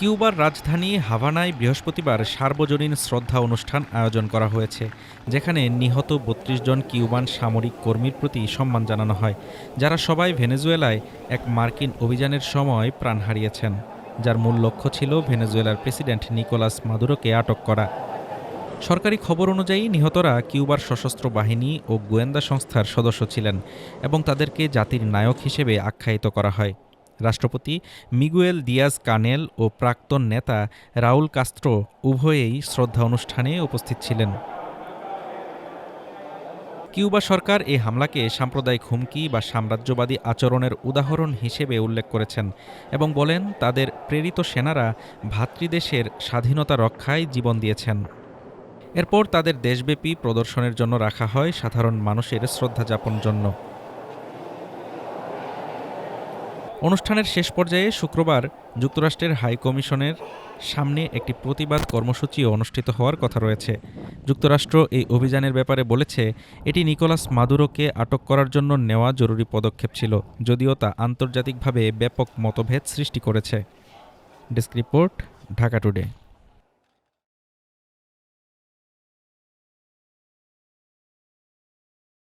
কিউবার রাজধানী হাভানায় বৃহস্পতিবার সার্বজনীন শ্রদ্ধা অনুষ্ঠান আয়োজন করা হয়েছে, যেখানে নিহত বত্রিশ জন কিউবান সামরিক কর্মীর প্রতি সম্মান জানানো হয়, যারা সবাই ভেনেজুয়েলায় এক মার্কিন অভিযানের সময় প্রাণ হারিয়েছেন, যার মূল লক্ষ্য ছিল ভেনেজুয়েলার প্রেসিডেন্ট নিকোলাস মাদুরোকে আটক করা। সরকারি খবর অনুযায়ী নিহতরা কিউবার সশস্ত্র বাহিনী ও গোয়েন্দা সংস্থার সদস্য ছিলেন এবং তাদেরকে জাতির নায়ক হিসেবে আখ্যায়িত করা হয়। রাষ্ট্রপতি মিগুয়েল দিয়াজ কানেল ও প্রাক্তন নেতা রাউল কাস্ত্রো উভয়েই শ্রদ্ধা অনুষ্ঠানে উপস্থিত ছিলেন। কিউবা সরকার এই হামলাকে সাম্প্রদায়িক হুমকি বা সাম্রাজ্যবাদী আচরণের উদাহরণ হিসেবে উল্লেখ করেছেন এবং বলেন, তাদের প্রেরিত সেনারা ভাতৃদেশের স্বাধীনতা রক্ষায় জীবন দিয়েছেন। এরপর তাদের দেশব্যাপী প্রদর্শনের জন্য রাখা হয় সাধারণ মানুষের শ্রদ্ধা যাপন জন্য। অনুষ্ঠানের শেষ পর্যায়ে শুক্রবার যুক্তরাষ্ট্রের হাই কমিশনের সামনে একটি প্রতিবাদ কর্মসূচিও অনুষ্ঠিত হওয়ার কথা রয়েছে। যুক্তরাষ্ট্র এই অভিযানের ব্যাপারে বলেছে, এটি নিকোলাস মাদুরোকে আটক করার জন্য নেওয়া জরুরি পদক্ষেপ ছিল, যদিও তা আন্তর্জাতিকভাবে ব্যাপক মতভেদ সৃষ্টি করেছে। Desk report, Dhaka today.